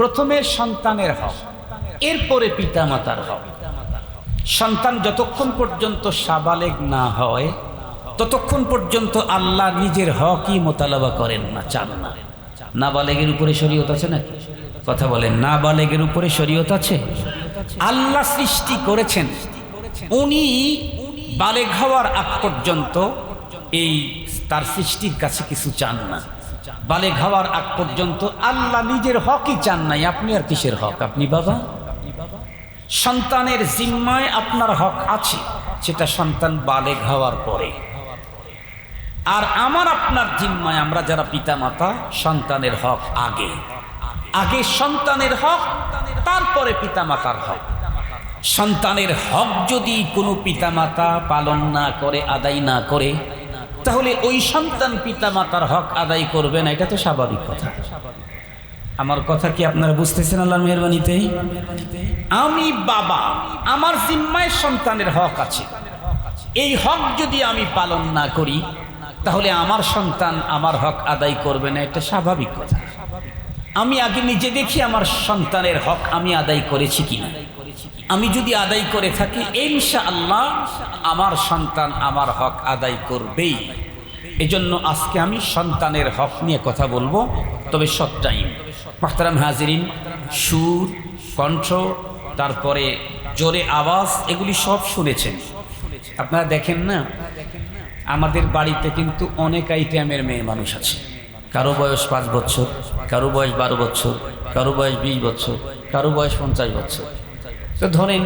প্রথমে সন্তানের হক, এরপরে পিতামাতার হক। সন্তান যতক্ষণ পর্যন্ত সাবালেগ না হয়, ততক্ষণ পর্যন্ত আল্লাহ নিজের হকই মোতালাবা করেন না, চান না। নাবালেগের উপরে শরীয়ত আছে নাকি? কথা বলেন না নাবালেগের উপরে শরীয়ত আছে? আল্লাহ সৃষ্টি করেছেন, উনি বালেগ হওয়ার আগ পর্যন্ত এই তার সৃষ্টির কাছে কিছু চান না। বালেগ হওয়ার আগ পর্যন্ত আল্লাহ নিজের হকই চান নাই। আপনি আর কিসের হক? আপনি বাবা? সন্তানের জিম্মায় আপনার হক আছে, সেটা সন্তান বালে হওয়ার পরে। আর আমার আপনার জিম্মায় আমরা যারা পিতামাতা, সন্তানের হক আগে। আগে সন্তানের হক, তারপরে পিতামাতার হক। সন্তানের হক যদি কোনো পিতামাতা পালন না করে, আদায় না করে তাহলে ওই সন্তান পিতা মাতার হক আদায় করবে না, এটা তো স্বাভাবিক কথা। আমার কথা কি আপনারা বুঝতেছেন আল্লাহ মেহরবানিতে? আমি বাবা, আমার জিম্মায় সন্তানের হক আছে। এই হক যদি আমি পালন না করি, তাহলে আমার সন্তান আমার হক আদায় করবে না, এটা স্বাভাবিক কথা। আমি আগে নিজে দেখি আমার সন্তানের হক আমি আদায় করেছি কিনা। আমি যদি আদায় করে থাকি ইনশা আল্লাহ আমার সন্তান আমার হক আদায় করবেই। এজন্য আজকে আমি সন্তানের হক নিয়ে কথা বলব, তবে সব টাইম মাহতারাম হাজিরিন, সুর, কণ্ঠ, তারপরে জোরে আওয়াজ, এগুলি সব শুনেছেন। আপনারা দেখেন না, আমাদের বাড়িতে কিন্তু অনেক আইটেমের মেয়ে মানুষ আছে। কারও বয়স পাঁচ বছর, কারও বয়স বারো বছর, কারও বয়স বিশ বছর, কারও বয়স পঞ্চাশ বছর। তো ধরেন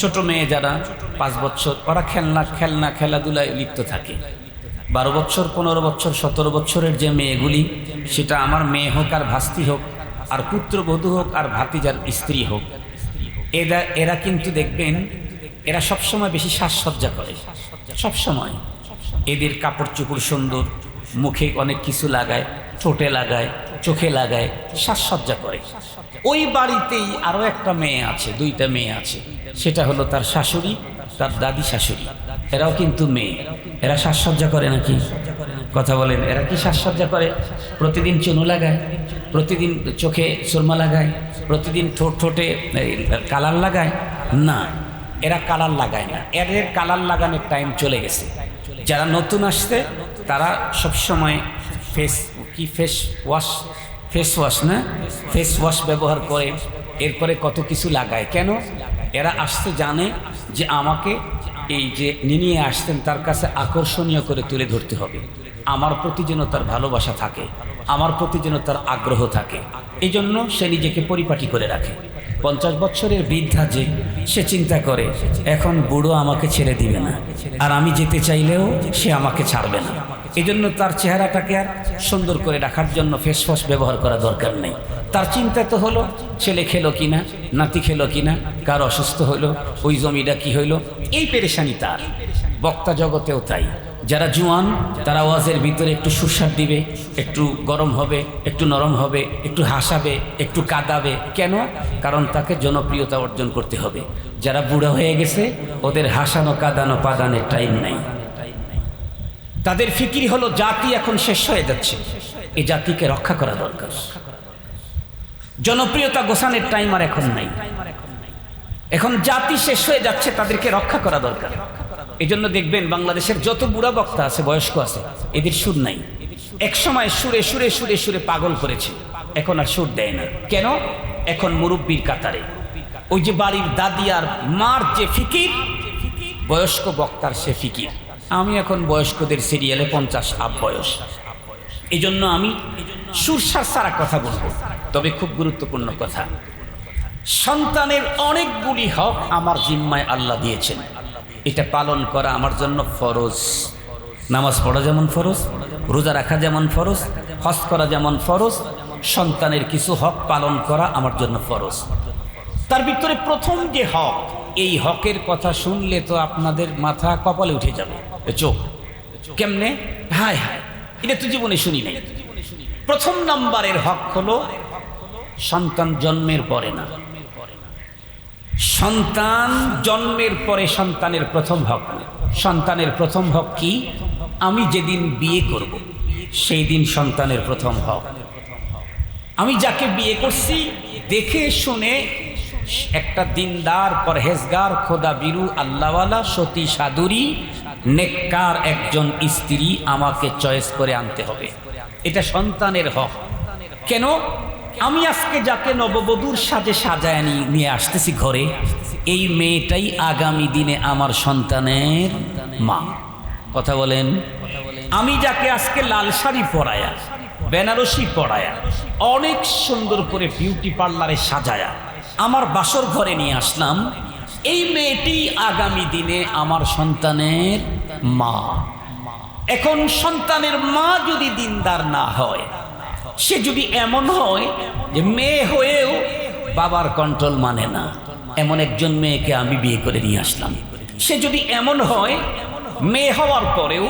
ছোট মেয়ে যারা পাঁচ বছর, ওরা খেলনা খেলনা, খেলাধুলায় লিপ্ত থাকে। বারো বছর, পনেরো বছর, সতেরো বছরের যে মেয়েগুলি, সেটা আমার মেয়ে হোক আর ভাস্তি হোক, আর পুত্রবধূ হোক আর ভাতিজার স্ত্রী হোক, এরা এরা কিন্তু দেখবেন, এরা সবসময় বেশি সাজসজ্জা করে। সবসময়। এদের কাপড় চোপড় সুন্দর, মুখে অনেক কিছু লাগায়, ঠোঁটে লাগায়, চোখে লাগায়, সাজসজ্জা করে। ওই বাড়িতেই আরও একটা মেয়ে আছে, দুইটা মেয়ে আছে। সেটা হলো তার শাশুড়ি, তার দাদি শাশুড়ি। এরাও কিন্তু মেয়ে। এরা সাজসজ্জা করে নাকি? কথা বলেন, এরা কি সাজসজ্জা করে? প্রতিদিন চুনু লাগায়, প্রতিদিন চোখে সুরমা লাগায়, প্রতিদিন ঠোঁট ঠোঁটে কালার লাগায়? না, এরা কালার লাগায় না। এদের কালার লাগানোর টাইম চলে গেছে। যারা নতুন আসছে, তারা সবসময় ফেস কি ফেস ওয়াশ ফেস ওয়াশ না? ফেস ওয়াশ ব্যবহার করে। এরপরে কত কিছু লাগায়। কেন? এরা আসতে জানে যে আমাকে এই যে নিয়ে আসতেন তার কাছে আকর্ষণীয় করে তুলে ধরতে হবে। আমার প্রতি যেন তার ভালোবাসা থাকে, আমার প্রতি যেন তার আগ্রহ থাকে এই জন্য সে নিজেকে পরিপাটি করে রাখে। পঞ্চাশ বছরের বৃদ্ধা যে, সে চিন্তা করে, এখন বুড়ো আমাকে ছেড়ে দিবে না। আর আমি যেতে চাইলেও সে আমাকে ছাড়বে না। এই জন্য তার চেহারাটাকে আর সুন্দর করে রাখার জন্য ফেস ওয়াশ ব্যবহার করা দরকার নেই। তার চিন্তা তো হলো, ছেলে খেলো কিনা, নাতি খেলো কিনা, কার অসুস্থ হলো, ওই জমিটা কি হইল এই পেরেশানি তার। বক্তা জগতেও তাই। যারা জুয়ান, তারা ওয়াজের ভিতরে একটু সুস্বাদ দিবে, একটু গরম হবে, একটু নরম হবে, একটু হাসাবে, একটু কাঁদাবে। কেন? কারণ তাকে জনপ্রিয়তা অর্জন করতে হবে। যারা বুড়ো হয়ে গেছে, ওদের হাসানো, কাঁদানো, পাদানের টাইম নাই। তাদের ফিকির হলো জাতি এখন শেষ হয়ে যাচ্ছে। এই জাতিকে রক্ষা করা দরকার। জনপ্রিয়তা গোসানের টাইম আর এখন নাই। এখন জাতি শেষ হয়ে যাচ্ছে, তাদেরকে রক্ষা করা দরকার। এই জন্য দেখবেন বাংলাদেশের যত বুড়া বক্তা আছে, বয়স্ক আছে, এদের সুর নাই। এক সময় সুরে সুরে সুরে সুরে পাগল করেছে। এখন আর সুর দেয় না। কেন? এখন মুরব্বীর কাতারে। ওই যে বাড়ির দাদি আর মার যে ফিকির, বয়স্ক বক্তার সে ফিকির। আমি এখন বয়স্কদের সিরিয়ালে পঞ্চাশ আপ বয়স। এই জন্য আমি সুরসার সারা কথা বলব, তবে খুব গুরুত্বপূর্ণ কথা। সন্তানের অনেকগুলি হক আমার জিম্মায় আল্লাহ দিয়েছেন। এটা পালন করা আমার জন্য ফরজ। নামাজ পড়া যেমন ফরজ, রোজা রাখা যেমন ফরজ, হজ করা যেমন ফরজ, সন্তানের কিছু হক পালন করা আমার জন্য ফরজ। তার ভিতরে প্রথম যে হক, এই হকের কথা শুনলে তো আপনাদের মাথা কপালে উঠে যাবে। চোখ কেমনে? হায় হায়। এটা তো জীবনে শুনি নাই। প্রথম নাম্বারের হক হলো, সন্তান জন্মের পরে না। সন্তান জন্মের পরে সন্তানের প্রথম হক। সন্তানের প্রথম হক কি? আমি যেদিন বিয়ে করব, সেই দিন সন্তানের প্রথম হক। আমি যাকে বিয়ে করছি, দেখে শুনে একটা দিনদার, পরহেজগার, খোদা বিরু, আল্লাহওয়ালা, সতী, সাধুরী নেককার একজন স্ত্রী আমাকে চয়েস করে আনতে হবে। এটা সন্তানের হক। কেন? আমি আজকে যাকে নববধূর সাজে সাজায় নিয়ে আসতেছি ঘরে, এই মেয়েটাই আগামী দিনে আমার সন্তানের মা। কথা বলেন। আমি যাকে আজকে লাল শাড়ি পরায়া, বেনারসি পরায়া, অনেক সুন্দর করে বিউটি পার্লারে সাজায়া আমার বাসর ঘরে নিয়ে আসলাম, এই মেয়েটি আগামী দিনে আমার সন্তানের মা। এখন সন্তানের মা যদি দিনদার না হয়, সে যদি এমন হয় যে মেয়ে হয়েও বাবার কন্ট্রোল মানে না, এমন একজন মেয়েকে আমি বিয়ে করে নিয়ে আসলাম। সে যদি এমন হয়, মেয়ে হওয়ার পরেও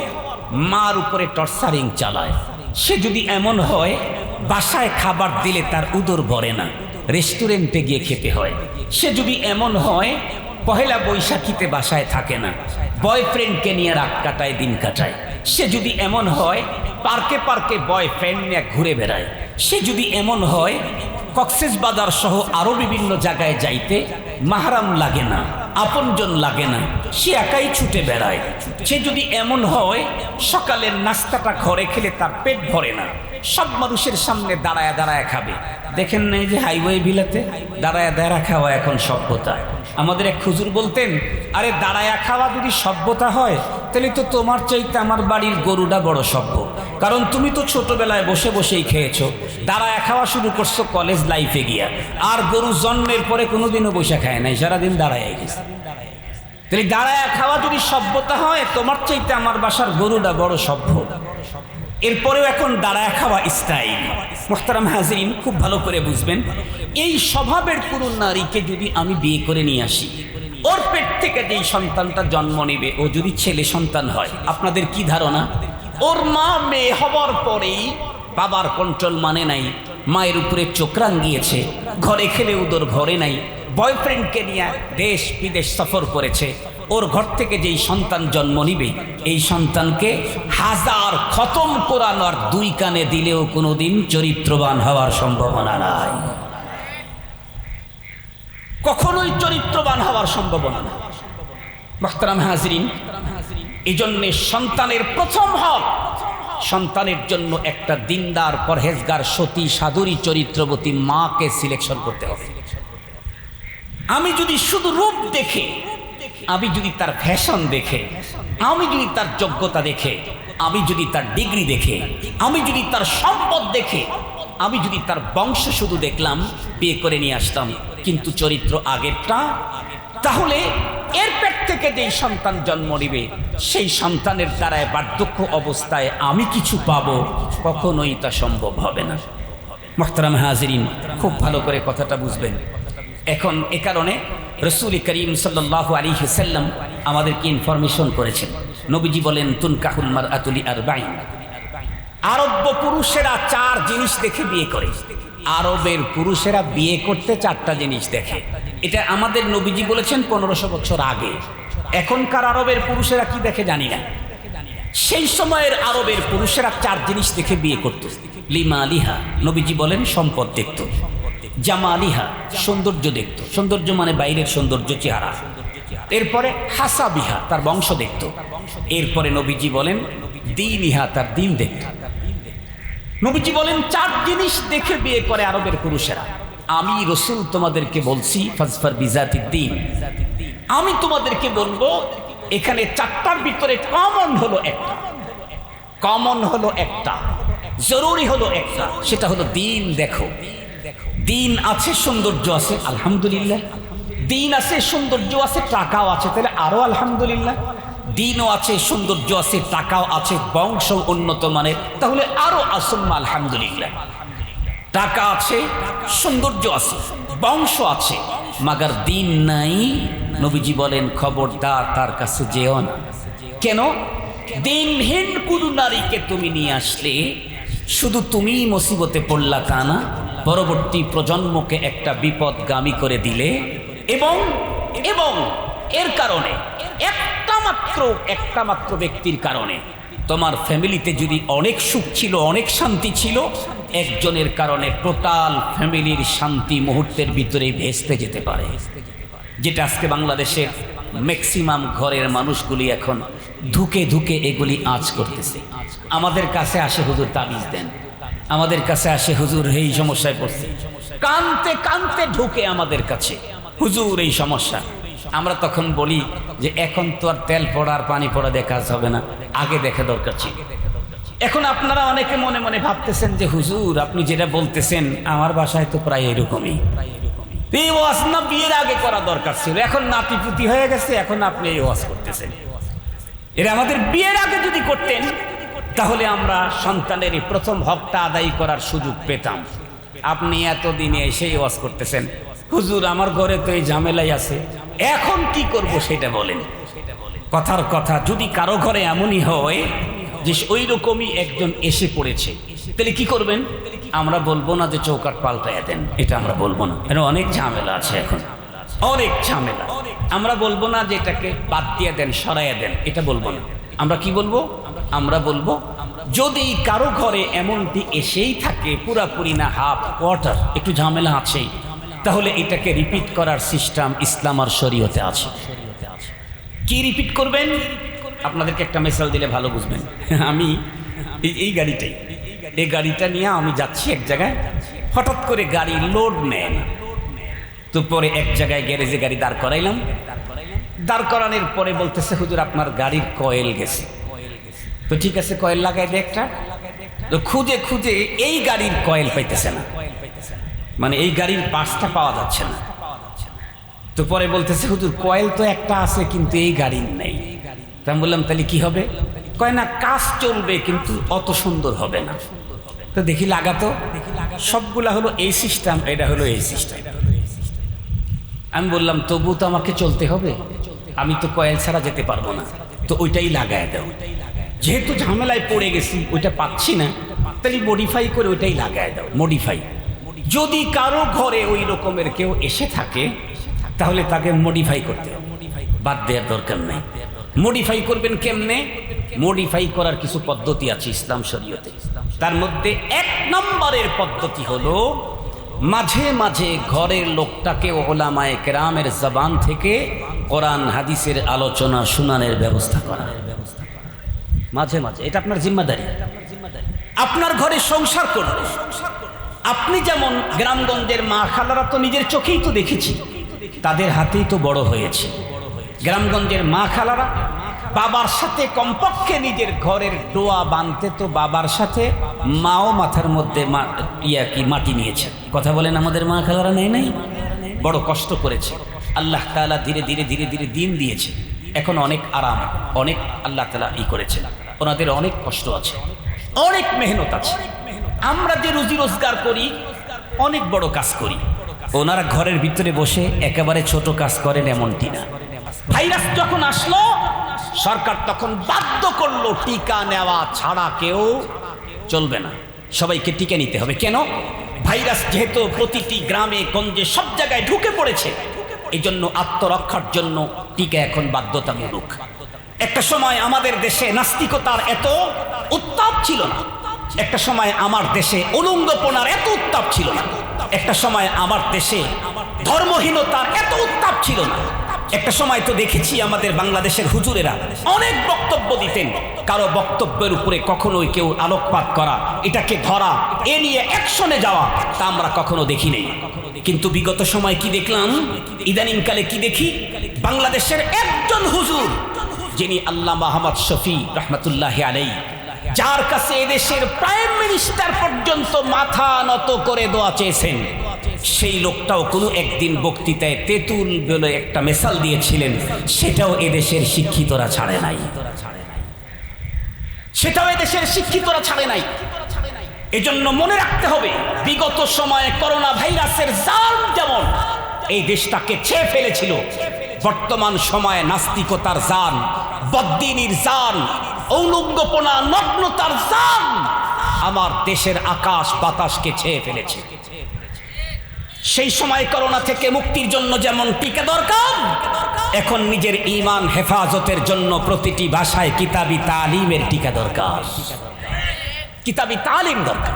মার উপরে টর্চারিং চালায়। সে যদি এমন হয়, বাসায় খাবার দিলে তার উদর ভরে না, রেস্টুরেন্টে গিয়ে খেতে হয়। সে যদি এমন হয় পহেলা বৈশাখীতে বাসায় থাকে না। বয়ফ্রেন্ডকে নিয়ে রাত কাটায়, দিন কাটায়। সে যদি এমন হয়, পার্কে পার্কে বয়ফ্রেন্ড নিয়ে ঘুরে বেড়ায়। সে যদি এমন হয়, কক্সেস বাজার সহ আরও বিভিন্ন জায়গায় যাইতে মাহারাম লাগে না। আপনজন লাগে না, সে একাই ছুটে বেড়ায়। সে যদি এমন হয়, সকালের নাস্তাটা ঘরে খেলে তার পেট ভরে না। সব মানুষের সামনে দাঁড়ায় দাঁড়ায় খাবে। দেখেন না এই যে হাইওয়ে বিলাতে দাঁড়ায় দাঁড়া খাওয়া এখন সভ্যতা। আমাদের এক খুজুর বলতেন, আরে দাঁড়ায়া খাওয়া যদি সভ্যতা হয়, তাহলে তো তোমার চাইতে আমার বাড়ির গরুটা বড় সভ্য। কারণ তুমি তো ছোটবেলায় বসে বসেই খেয়েছো। দাঁড়ায়া খাওয়া শুরু করছ কলেজ লাইফে গিয়া। আর গরু জন্মের পরে কোনোদিনও বসে খায় নাই, সারাদিন দাঁড়ায় গেছে। তাহলে দাঁড়ায়া খাওয়া যদি সভ্যতা হয়, তোমার চাইতে আমার বাসার গরুটা বড় সভ্য। এরপরেও এখন দাঁড়ায় খাওয়া স্টাইল মোহতারাম হাজরিন, খুব ভালো করে বুঝবেন, এই স্বভাবের কোনো নারীকে যদি আমি বিয়ে করে নিয়ে আসি, ওর পেট থেকে যেই সন্তানটা জন্ম নেবে, ও যদি ছেলে সন্তান হয়, আপনাদের কি ধারণা? ওর মা মেয়ে হবার পরেই বাবার কন্ট্রোল মানে নাই, মায়ের উপরে চোখ রাঙ্গিয়েছে ঘরে খেলে উদর ঘরে নাই, বয়ফ্রেন্ডকে নিয়ে দেশ বিদেশ সফর করেছে। ওর ঘর থেকে যেই সন্তান জন্ম নিবে, এই সন্তানকে হাজার খতম কোরআন আর দুই কানে দিলেও কোনোদিন চরিত্রবান হওয়ার সম্ভাবনা নাই। কখনোই চরিত্রবান হওয়ার সম্ভাবনা নাই। মোহতারাম হাজরিন এই জন্যে সন্তানের প্রথম হক। সন্তানের জন্য একটা দিনদার, পরহেজগার, সতী, সাধুরী, চরিত্রবতী মাকে সিলেকশন করতে হবে। আমি যদি শুধু রূপ দেখে, আমি যদি তার ফ্যাশন দেখে, আমি যদি তার যোগ্যতা দেখে, আমি যদি তার ডিগ্রি দেখে, আমি যদি তার সম্পদ দেখে, আমি যদি তার বংশ শুধু দেখলাম, বিয়ে করে নিয়ে আসতাম, কিন্তু চরিত্র আগেরটা, তাহলে এর পেট থেকে যেই সন্তান জন্ম নিবে, সেই সন্তানের দ্বারায় বার্ধক্য অবস্থায় আমি কিছু পাবো, কখনোই তা সম্ভব হবে না। মোহতারাম হাজরিন, খুব ভালো করে কথাটা বুঝবেন। এখন এ কারণে রসুল করিম সাল্লাহ আলী সাল্লাম আমাদেরকে ইনফরমেশন করেছেন। নবীজি বলেন তুন কাহুল মার আতুলি আর বাইন আরব্য পুরুষেরা চার জিনিস দেখে বিয়ে করে। আরবের পুরুষেরা বিয়ে করতে চারটা জিনিস দেখে। এটা আমাদের নবীজি বলেছেন পনেরোশো বছর আগে। এখনকার আরবের পুরুষেরা কি দেখে জানি না। সেই সময়ের আরবের পুরুষেরা চার জিনিস দেখে বিয়ে করত। লিমা আলিহা, নবীজি বলেন, সম্পদ দেখত। জামা আলিহা, সৌন্দর্য দেখত। সৌন্দর্য মানে বাইরের সৌন্দর্য চেহারা। এরপরে হাসা বিহা তার বংশ দেখত। এরপরে নবীজি বলেন দিন ইহা তার দিন দেখত। নবীজি বলেন, চার জিনিস দেখে বিয়ে করে আরবের পুরুষেরা। আমি রসুল তোমাদেরকে বলছি, ফাজফার দিন আমি তোমাদেরকে বলব, এখানে চারটার ভিতরে কমন হলো একটা। কমন হলো একটা। জরুরি হলো একটা। সেটা হলো দিন, দেখো। দিন আছে, সৌন্দর্য আছে, আলহামদুলিল্লাহ। দিন আছে, সৌন্দর্য আছে, টাকাও আছে, তাহলে আরও আলহামদুলিল্লাহ। দিনও আছে, সৌন্দর্য আছে, টাকাও আছে বংশ উন্নত মানের। তাহলে আরও আসম্মা আলহামদুলিল্লাহ। টাকা আছে, সৌন্দর্য আছে, বংশ আছে, মাগার দিন নাই, নবীজি বলেন, খবরদার তার কাছে যেও না। কেন? দিনহীন কোনো নারীকে তুমি নিয়ে আসলে, শুধু তুমিই মুসিবতে পড়লা তা না, পরবর্তী প্রজন্মকে একটা বিপদগামী করে দিলে, এবং এবং এর কারণে, একটা মাত্র একটা মাত্র ব্যক্তির কারণে, তোমার ফ্যামিলিতে যদি অনেক সুখ ছিল, অনেক শান্তি ছিল একজনের কারণে টোটাল ফ্যামিলির শান্তি মুহূর্তের ভিতরে ভেস্তে যেতে পারে। যেটা আজকে বাংলাদেশের ম্যাক্সিমাম ঘরের মানুষগুলি এখন ধুকে ধুকে এগুলি আঁচ করতেছে। আমাদের কাছে আসে হুজুর তাবিজ দেন। আমাদের কাছে আসে হুজুর এই সমস্যায় পড়ছে। কানতে কানতে ঢুকে আমাদের কাছে, হুজুর, এই সমস্যা। আমরা তখন বলি যে, এখন তো আর তেল পড়া আর পানি পড়া দেখা হবে না। আগে দেখা দরকার ছিল। এখন আপনারা অনেকে মনে মনে ভাবতেছেন যে, হুজুর, আপনি যেটা বলতেছেন, আমার বাসায় তো প্রায় এরকমই। এই ওয়াজ না বিয়ের আগে করা দরকার ছিল। এখন নাতিপুতি হয়ে গেছে, এখন আপনি এই ওয়াজ করতেছেন। এরা আমাদের বিয়ের আগে যদি করতেন, তাহলে আমরা সন্তানের এই প্রথম হকটা আদায় করার সুযোগ পেতাম। আপনি এতদিনে এসেই ওয়াজ করতেছেন, হুজুর, আমার ঘরে তো এই ঝামেলাই আছে। এখন কি করব সেটা বলেন। কথার কথা যদি কারও ঘরে এমনই হয় যে ওই রকমই একজন এসে পড়েছে। তাহলে কি করবেন? আমরা বলব না যে চৌকাট পাল্টায় দেন। এটা আমরা বলব না। এর অনেক ঝামেলা আছে এখন। অনেক ঝামেলা। আমরা বলব না যে এটাকে বাদ দিয়ে দেন, সরাইয়া দেন। এটা বলব না। আমরা কি বলব? আমরা বলব, যদি কারও ঘরে এমনটি এসেই থাকে, পুরাপুরি না হাফ কোয়ার্টার, একটু ঝামেলা আছেই, তাহলে এটাকে রিপিট করার সিস্টেম ইসলাম আর শরীয়তে আছে। কি রিপিট করবেন? আপনাদেরকে একটা মেসাল দিলে ভালো বুঝবেন। আমি এই- গাড়িটাই। এই গাড়িটা নিয়ে আমি যাচ্ছি এক জায়গায়। হঠাৎ করে গাড়ি লোড নেয় না। তো পরে এক জায়গায় গ্যারেজে গাড়ি দাঁড় করাইলাম। দাঁড় করানোর পরে বলতেছে, হুজুর, আপনার গাড়ির কয়েল গেছে। তো ঠিক আছে কয়েল লাগাই দে একটা। তো খুঁজে খুঁজে এই গাড়ির কয়েল পাইতেছে না। মানে এই গাড়ির পার্টসটা পাওয়া যাচ্ছে না। তো পরে বলতেছে, হুজুর কয়েল তো একটা আছে, কিন্তু এই গাড়ির নেই। তা আমি বললাম, তাহলে কি হবে? কয়, না, কাজ চলবে, কিন্তু অত সুন্দর হবে না। তো দেখি লাগাতো। দেখি সবগুলা হলো এই সিস্টেম, এটা হলো এই সিস্টেম। আমি বললাম, তবু তো আমাকে চলতে হবে। আমি তো কয়েল ছাড়া যেতে পারব না। তো ওইটাই লাগায় দাও। যেহেতু ঝামেলায় পড়ে গেছি, ওইটা পাচ্ছি না, তাহলে মডিফাই করে ওইটাই লাগায় দাও মডিফাই যদি কারও ঘরে ওই রকমের কেউ এসে থাকে, তাহলে তাকে মডিফাই করতে বাদ দেওয়ার দরকার নেই। মডিফাই করবেন কেমনে? মডিফাই করার কিছু পদ্ধতি আছে ইসলাম শরীয়তে। তার মধ্যে এক নম্বরের পদ্ধতি হলো, মাঝে মাঝে ঘরের লোকটাকে ওলামায় কেরামের জবান থেকে কোরআন, হাদিসের আলোচনা, শুনানের ব্যবস্থা করা। মাঝে মাঝে, এটা আপনার জিম্মাদারি। আপনার ঘরে সংসার করবে আপনি যেমন গ্রামগঞ্জের মা খালারা তো নিজের চোখেই তো দেখেছি, তাদের হাতেই তো বড় হয়েছে। গ্রামগঞ্জের মা খালারা, বাবার সাথে কমপক্ষে নিজের ঘরের ডোয়া বাঁধতে তো বাবার সাথে মাও মাথার মধ্যে ইয়া কি, মাটি নিয়েছে। কথা বলেন আমাদের মা খালারা, নেই, নাই? বড় কষ্ট করেছে। আল্লাহ তাআলা ধীরে ধীরে ধীরে ধীরে দিন দিয়েছে। এখন অনেক আরাম, অনেক আল্লাহ তালা ই করেছে। ওনাদের অনেক কষ্ট আছে, অনেক মেহনত আছে। আমরা যে রুজি রোজগার করি, অনেক বড় কাজ করি। ওনারা ঘরের ভিতরে বসে একেবারে ছোট কাজ করেন এমনটি না। ভাইরাস যখন আসলো, সরকার তখন বাধ্য করল, টিকা নেওয়া ছাড়া কেউ চলবে না। সবাইকে টিকা নিতে হবে। কেন? ভাইরাস যেহেতু প্রতিটি গ্রামে, গঞ্জে, সব জায়গায় ঢুকে পড়েছে এই জন্য আত্মরক্ষার জন্য টিকা এখন বাধ্যতামূলক। একটা সময় আমাদের দেশে নাস্তিকতার এত উত্তাপ ছিল না। একটা সময় আমার দেশে উলঙ্গপনার এত উত্তাপ ছিল না। একটা সময় আমার দেশে ধর্মহীনতার এত উত্তাপ ছিল না। একটা সময় তো দেখেছি আমাদের বাংলাদেশের হুজুরেরা অনেক বক্তব্য দিতেন। কারও বক্তব্যের উপরে কখনোই কেউ আলোকপাত করা, এটাকে ধরা, এ নিয়ে অ্যাকশনে যাওয়া তা আমরা কখনো দেখি নেই। কিন্তু বিগত সময় কি দেখলাম? ইদানিংকালে কি দেখি? বাংলাদেশের একজন হুজুর, যিনি আল্লাহ মাহমদ শফি রহমতুল্লাহ আলাই যার কাছে এদেশের প্রাইম মিনিস্টার পর্যন্ত মাথা নত করে দোয়া চেয়েছেন। সেই লোকটাও কোনো একদিন বক্তৃতায় তেঁতুল বলে একটা মেসাল দিয়েছিলেন, সেটাও এদেশের শিক্ষিতরা ছাড়ে নাই। সেটাও এদেশের শিক্ষিতরা ছাড়ে নাই। এজন্য মনে রাখতে হবে, বিগত সময়ে করোনা ভাইরাসের জাল যেমন এই দেশটাকে ছেয়ে ফেলেছিল, বর্তমান সময়ে নাস্তিকতার জান বদ্দিনীর জান ঔলুঙ্গপনা, নগ্নতার জান আমার দেশের আকাশ বাতাসকে ছেয়ে ফেলেছে। সেই সময় করোনা থেকে মুক্তির জন্য যেমন টিকা দরকার, এখন নিজের ইমান হেফাজতের জন্য প্রতিটি ভাষায় কিতাবি তালিমের টিকা দরকার। কিতাবি তালিম দরকার।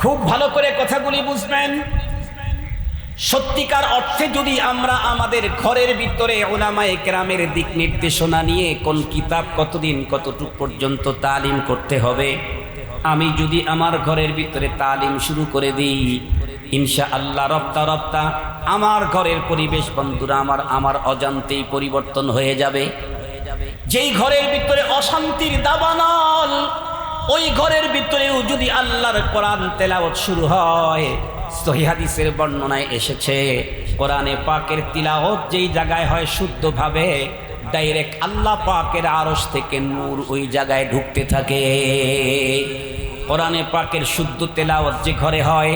খুব ভালো করে কথাগুলি বুঝবেন। সত্যিকার অর্থে যদি আমরা আমাদের ঘরের ভিতরে ওলামায়ে গ্রামের দিক নির্দেশনা নিয়ে কোন কিতাব কতদিন, কতটুক পর্যন্ত তালিম করতে হবে, আমি যদি আমার ঘরের ভিতরে তালিম শুরু করে দিই ইনশা আল্লাহ রপ্তা রপ্তা। আমার ঘরের পরিবেশ বন্ধুরা, আমার আমার অজান্তেই পরিবর্তন হয়ে যাবে। যেই ঘরের ভিতরে অশান্তির দাবানল, ওই ঘরের ভিতরেও যদি আল্লাহর কোরআন তেলাওয়াত শুরু হয়, সহি হাদিসের বর্ণনায় এসেছে, কোরআনে পাকের তিলাওয়াত যেই জায়গায় হয় শুদ্ধভাবে, ডাইরেক্ট আল্লাহ পাকের আরশ থেকে নূর ওই জায়গায় ঢুকতে থাকে। কোরআনে পাকের শুদ্ধ তেলাওয়াত যে ঘরে হয়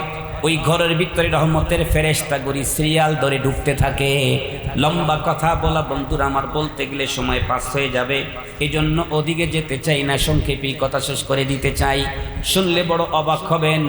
ওই ঘরের ভিতরে রহমতের ফেরেস্তা গড়ি সিরিয়াল ধরে ঢুকতে থাকে। লম্বা কথা বলা বন্ধুরা আমার বলতে গেলে সময় পাস হয়ে যাবে। এই জন্য ওদিকে যেতে চাই না সংক্ষেপেই কথা শেষ করে দিতে চাই। শুনলে বড় অবাক হবেন।